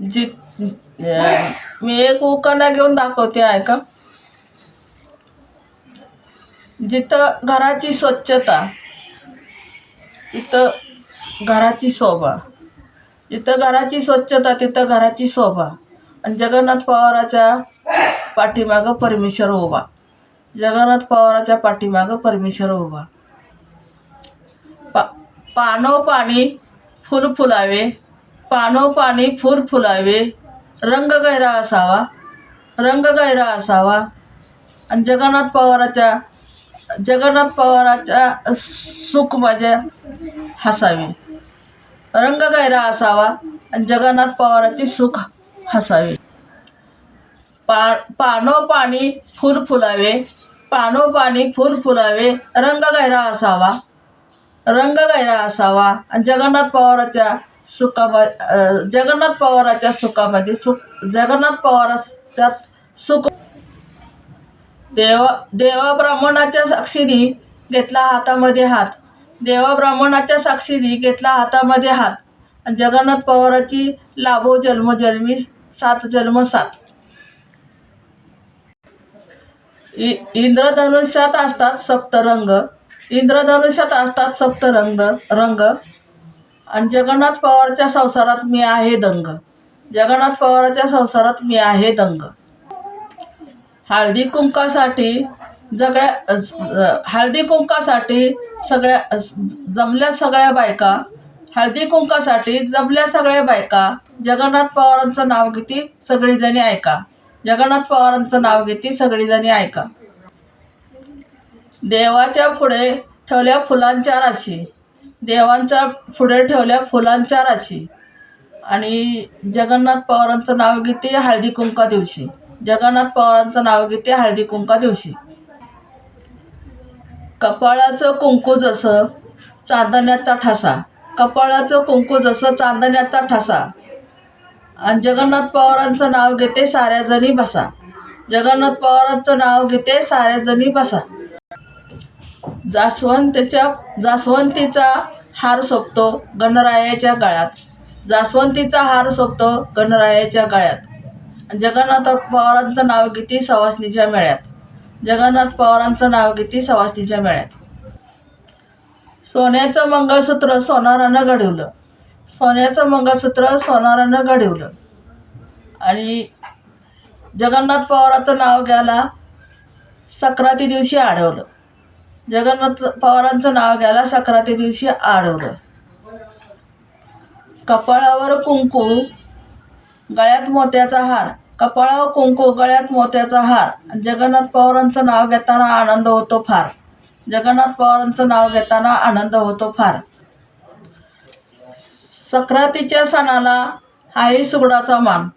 जि मी एक उकाना घेऊन दाखवते ऐका जिथं घराची स्वच्छता तिथं घराची शोभा जिथं घराची स्वच्छता तिथं घराची शोभा आणि जगन्नाथ पवाराच्या पाठीमागं परमेश्वर उभा जगन्नाथ पवाराच्या पाठीमागं परमेश्वर उभा पा पानो पाणी फुल फुलावे पानो पाणी फुलावे रंग गैरा असावा रंग गैरा असावा. आणि जगन्नाथ पवाराच्या जगन्नाथ पवाराच्या सुख माझ्या हसावी. रंग गैरा असावा आणि जगन्नाथ पवाराची सुख हसावी. पा पानो पाणी फुल फुलावे पानोपानी फुल फुलावे रंग गैरा असावा. रंग गैरा असावा. आणि जगन्नाथ पवाराच्या सुखामध्ये जगन्नाथ पवाराच्या सुखामध्ये सुख जगन्नाथ पवाराच्या सुख. देवा देवा ब्राह्मणाच्या साक्षीने घेतला हातामध्ये हात. देवा ब्राह्मणाच्या साक्षीने घेतला हातामध्ये हात. आणि जगन्नाथ पवाराची लाभो जन्मजन्मी सात जन्म सात. इ इंद्रधनुष्यात असतात सप्तरंग इंद्रधनुष्यात असतात सप्तरंग रंग. आणि जगन्नाथ पवारच्या संसारात मी आहे दंग. जगन्नाथ पवारच्या संसारात मी आहे दंग. हळदी कुंकासाठी जगळ्या हळदी कुंकासाठी सगळ्या जमल्या सगळ्या बायका हळदी कुंकासाठी जमल्या सगळ्या बायका जगन्नाथ पवारांचं नाव घेती सगळीजणी ऐका. जगन्नाथ पवारांचं नाव घेती सगळीजणी ऐका. देवाच्या पुढे ठेवल्या फुलांच्या राशी. देवांच्या पुढे ठेवल्या फुलांच्या राशी. आणि जगन्नाथ पवारांचं नाव घेते हळदी कुंका दिवशी. जगन्नाथ पवारांचं नाव घेते हळदी कुंका दिवशी. कपाळाचं कुंकू जसं चांदण्याचा ठसा. कपाळाचं कुंकू जसं चांदण्याचा ठसा. आणि जगन्नाथ पवारांचं नाव घेते साऱ्या जणी बसा. जगन्नाथ पवारांचं नाव घेते साऱ्या जणी बसा. जास्वंतीच्या जास्वंतीचा हार सोपतो गणरायाच्या गळ्यात. जास्वंतीचा हार सोपतो गणरायाच्या गळ्यात. आणि जगन्नाथ पवारांचं नाव किती? सवासणीच्या मेळ्यात. जगन्नाथ पवारांचं नाव किती? सवासणीच्या मेळ्यात. सोन्याचं मंगळसूत्र सोनारानं घडवलं. सोन्याचं मंगळसूत्र सोनारानं घडवलं. आणि जगन्नाथ पवाराचं नाव घ्यायला सक्राती दिवशी आढळलं. जगन्नाथ पवारांचं नाव घ्यायला सक्राती दिवशी अडवलं कपाळावर कुंकू गळ्यात मोत्याचा हार. कपाळावर कुंकू गळ्यात मोत्याचा हार. जगन्नाथ पवारांचं नाव घेताना आनंद होतो फार. जगन्नाथ पवारांचं नाव घेताना आनंद होतो फार. सक्रातीच्या सणाला आहे सुगडाचा मान.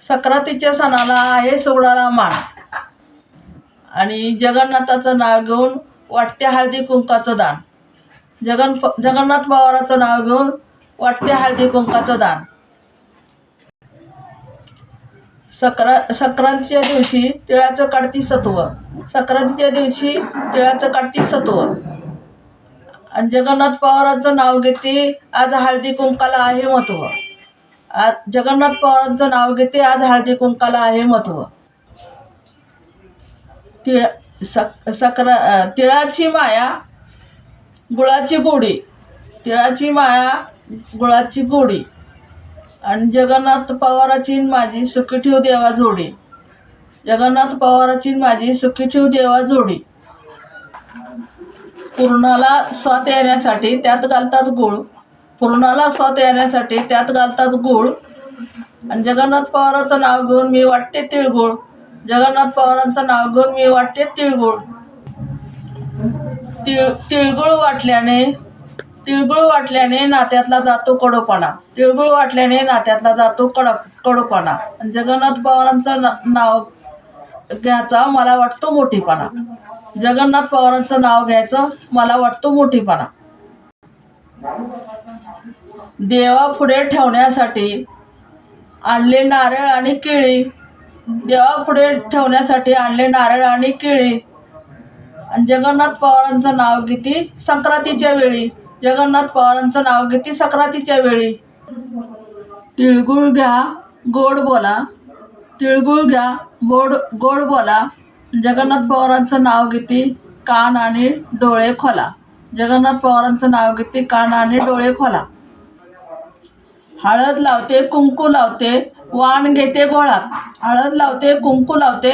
सक्रातीच्या सणाला आहे सुगडाला मान. आणि जगन्नाथाचं नाव घेऊन वाटत्या हळदी कुंकाचं दान. जगन जगन्नाथ पवाराचं नाव घेऊन वाटत्या हळदी कुंकाचं दान. सक्रा संक्रांतीच्या दिवशी तिळाचं काढती सत्व. संक्रांतीच्या दिवशी तिळाचं काढती सत्व. आणि जगन्नाथ पवारांचं नाव घेते आज हळदी कुंकाला आहे महत्त्व आज जगन्नाथ पवारांचं नाव घेते आज हळदी कुंकाला आहे महत्त्व तिळ सक सक्र तिळाची माया गुळाची गोडी. तिळाची माया गुळाची गोडी. आणि जगन्नाथ पवाराची माझी सुखी ठेव देवा जोडी. जगन्नाथ पवाराची माझी सुखी ठेव देवा जोडी. पूर्णाला स्वात येण्यासाठी त्यात घालतात गूळ. पूर्णाला स्वात येण्यासाठी त्यात घालतात गूळ. आणि जगन्नाथ पवाराचं नाव घेऊन मी वाटते तिळगुळ. जगन्नाथ पवारांचं नाव घेऊन मी वाटते तिळगुळ. तिळ तिळगुळ वाटल्याने तिळगुळ वाटल्याने नात्यातला जातो कडोपणा. तिळगुळ वाटल्याने नात्यातला जातो कडप कडोपणा. आणि जगन्नाथ पवारांचं ना नाव घ्यायचा मला वाटतो मोठीपणा. जगन्नाथ पवारांचं नाव घ्यायचं मला वाटतो मोठीपणा. देवापुढे ठेवण्यासाठी आणले नारळ आणि केळी. देवापुढे ठेवण्यासाठी आणले नारळ आणि केळी. आणि जगन्नाथ पवारांचं नाव घेती संक्रांतीच्या वेळी. जगन्नाथ पवारांचं नाव घेती संक्रांतीच्या वेळी. तिळगुळ घ्या गोड बोला. तिळगुळ घ्या गोड गोड बोला. जगन्नाथ पवारांचं नाव घेते कान आणि डोळे खोला. जगन्नाथ पवारांचं नाव घेते कान आणि डोळे खोला. हळद लावते कुंकू लावते वाण घेते गोळात. हळद लावते कुंकू लावते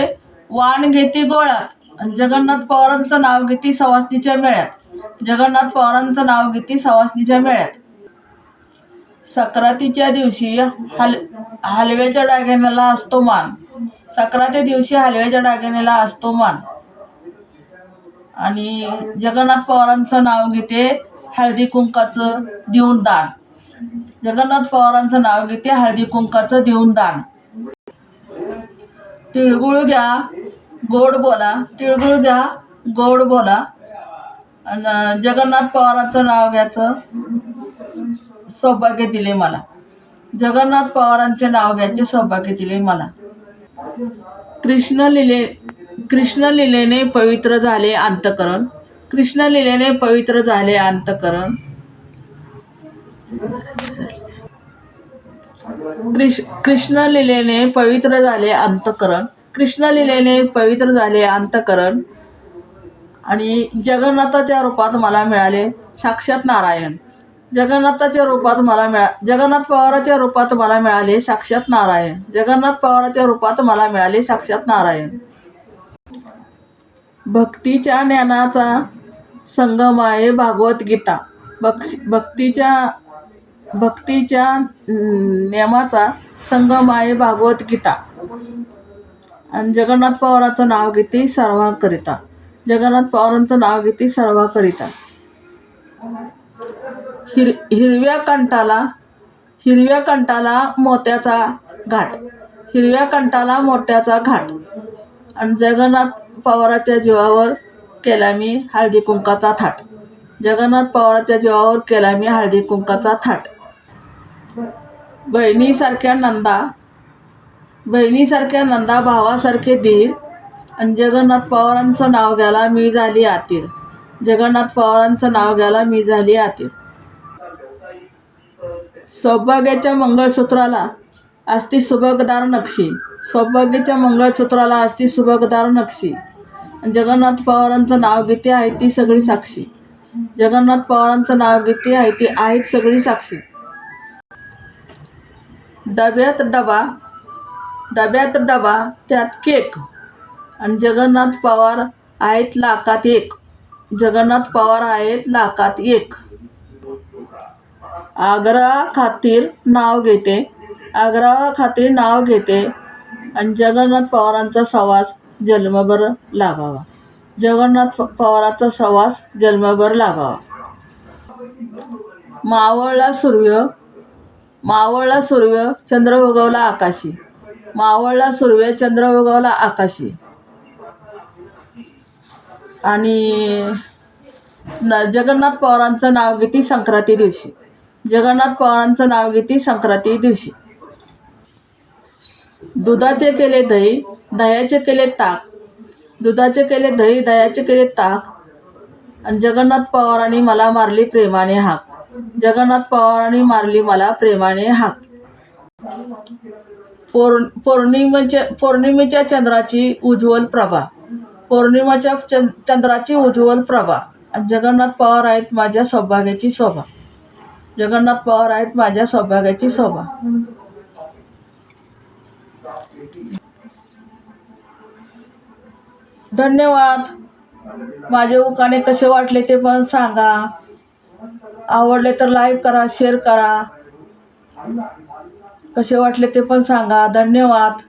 वाण घेते गोळात. जगन्नाथ पवारांचं नाव घेते सवासनीच्या मेळ्यात. जगन्नाथ पवारांचं नाव घेते सवासनीच्या मेळ्यात. सक्रातीच्या दिवशी हल हलव्याच्या डागिन्याला असतो मान. सक्राती दिवशी हलव्याच्या डागिन्याला असतो मान. आणि जगन्नाथ पवारांचं नाव घेते हळदी कुंकाचं देऊन दान. जगन्नाथ पवारांचं नाव घेते हळदी कुंकाचं देऊन दान. तिळगुळ घ्या गोड बोला. तिळगुळ घ्या गोड बोला. आणि जगन्नाथ पवारांचं नाव घ्यायचं. सौभाग्य दिले मला. जगन्नाथ पवारांचे नाव घ्यायचे सौभाग्य दिले मला. कृष्ण लिले कृष्ण लिलेने पवित्र झाले अंतकरण. कृष्ण लिलेने पवित्र झाले अंतकरण. कृष् कृष्ण लिलेने पवित्र झाले अंतकरण. कृष्ण लिलेने पवित्र झाले अंतकरण. आणि जगन्नाथाच्या रूपात मला मिळाले साक्षात नारायण. जगन्नाथाच्या रूपात मला मिळा जगन्नाथ पवाराच्या रूपात मला मिळाले साक्षात नारायण. जगन्नाथ पवाराच्या रूपात मला मिळाले साक्षात नारायण. भक्तीच्या ज्ञानाचा संगम आहे भागवत गीता. बक्ष भक्तीच्या भक्तीच्या नियमाचा संगम आहे भागवत गीता. आणि जगन्नाथ पवाराचं नाव घेते सर्वांकरिता जगन्नाथ पवारांचं नाव घेते सर्वांकरिता हिर हिरव्या कंठाला हिरव्या कंठाला मोत्याचा घाट. हिरव्या कंठाला मोत्याचा घाट. आणि जगन्नाथ पवाराच्या जीवावर केला मी हळदी कुंकाचा थाट. जगन्नाथ पवाराच्या जीवावर केला मी हळदी कुंकाचा थाट. बहिणीसारख्या नंदा बहिणीसारख्या नंदा भावासारखे धीर आणि जगन्नाथ पवारांचं नाव घ्यायला मी झाली आतीर जगन्नाथ पवारांचं नाव घ्यायला मी झाली आतीर सौभाग्याच्या मंगळसूत्राला असती सुबकदार नक्षी. सौभाग्याच्या मंगळसूत्राला असती सुबकदार नक्षी. आणि जगन्नाथ पवारांचं नाव घेते आहे ती सगळी साक्षी. जगन्नाथ पवारांचं नाव घेते आहे ती आहेत सगळी साक्षी. डब्यात डबा डब्यात डबा त्यात केक. आणि जगन्नाथ पवार आहेत लाखात एक. जगन्नाथ पवार आहेत लाखात एक. आग्रा खातीर नाव घेते. आग्रा खातीर नाव घेते. आणि जगन्नाथ पवारांचा सवास जन्मभर लाभावा. जगन्नाथ पवाराचा पवारांचा सवास जन्मभर लाभावा. मावळला सूर्य मावळला सूर्य चंद्र उगवला आकाशी. मावळला सूर्य चंद्र उगवला आकाशी. आणि न जगन्नाथ पवारांचं नाव घेते संक्रांती दिवशी. जगन्नाथ पवारांचं नाव घेते संक्रांती दिवशी. दुधाचे केले दही दह्याचे केले ताक. दुधाचे केले दही दह्याचे केले ताक. आणि जगन्नाथ पवारांनी मला मारली प्रेमाने हाक. जगन्नाथ पवारांनी मारली मला प्रेमाने हाक. पौर् पौर्णिमेच्या पौर्णिमेच्या चंद्राची उज्ज्वल प्रभा. पौर्णिमाच्या चंद चंद्राची उज्ज्वल प्रभा. आणि जगन्नाथ पवार आहेत माझ्या सौभाग्याची शोभा. जगन्नाथ पवार आहेत माझ्या सौभाग्याची शोभा. धन्यवाद. माझे उकाने कसे वाटले ते पण सांगा. आवडले तर लाईक करा शेअर करा. कसे वाटले ते पण सांगा. धन्यवाद.